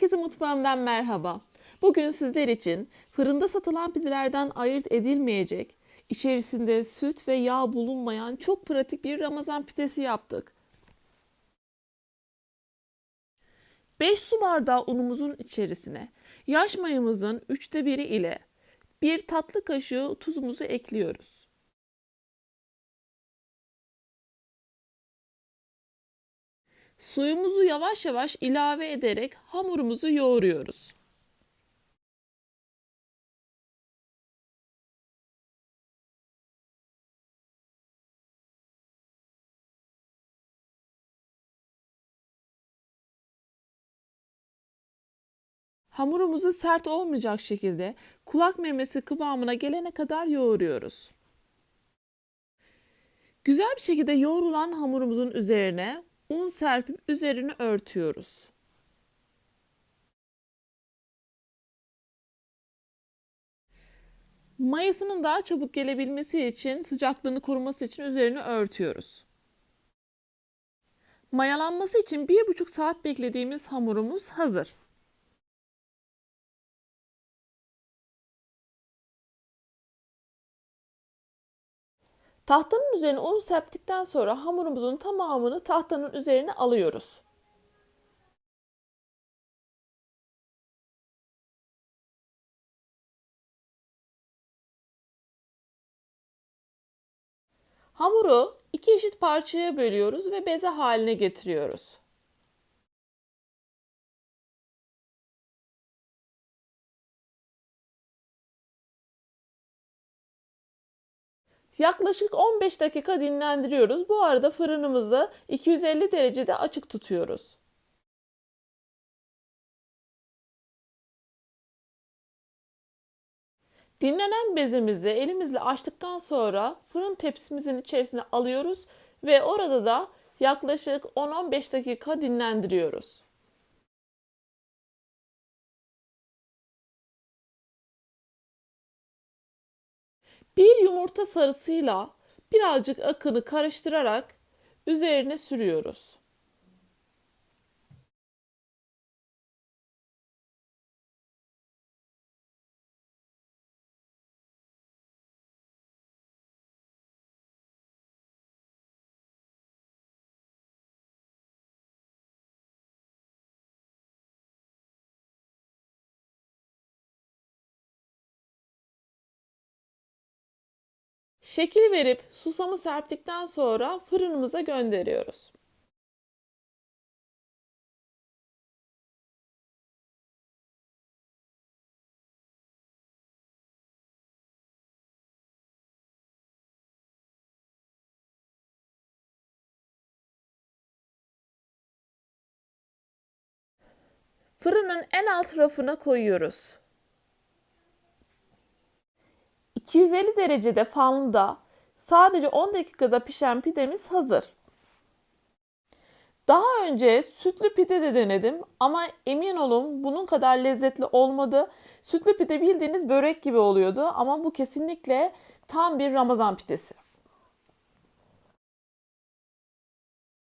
Herkese mutfağımdan merhaba. Bugün sizler için fırında satılan pidelerden ayırt edilmeyecek, içerisinde süt ve yağ bulunmayan çok pratik bir Ramazan pidesi yaptık. 5 su bardağı unumuzun içerisine yaş mayamızın üçte biri ile bir tatlı kaşığı tuzumuzu ekliyoruz. Suyumuzu yavaş yavaş ilave ederek hamurumuzu yoğuruyoruz. Hamurumuzu sert olmayacak şekilde kulak memesi kıvamına gelene kadar yoğuruyoruz. Güzel bir şekilde yoğrulan hamurumuzun üzerine un serpip üzerini örtüyoruz. Mayasının daha çabuk gelebilmesi için, sıcaklığını koruması için üzerini örtüyoruz. Mayalanması için bir buçuk saat beklediğimiz hamurumuz hazır. Tahtanın üzerine un serptikten sonra hamurumuzun tamamını tahtanın üzerine alıyoruz. Hamuru iki eşit parçaya bölüyoruz ve beze haline getiriyoruz. Yaklaşık 15 dakika dinlendiriyoruz. Bu arada fırınımızı 250 derecede açık tutuyoruz. Dinlenen bezimizi elimizle açtıktan sonra fırın tepsimizin içerisine alıyoruz ve orada da yaklaşık 10-15 dakika dinlendiriyoruz. Bir yumurta sarısıyla birazcık akını karıştırarak üzerine sürüyoruz. Şekil verip susamı serptikten sonra fırınımıza gönderiyoruz. Fırının en alt rafına koyuyoruz. 250 derecede fırında sadece 10 dakikada pişen pidemiz hazır. Daha önce sütlü pide de denedim ama emin olun bunun kadar lezzetli olmadı. Sütlü pide bildiğiniz börek gibi oluyordu ama bu kesinlikle tam bir Ramazan pidesi.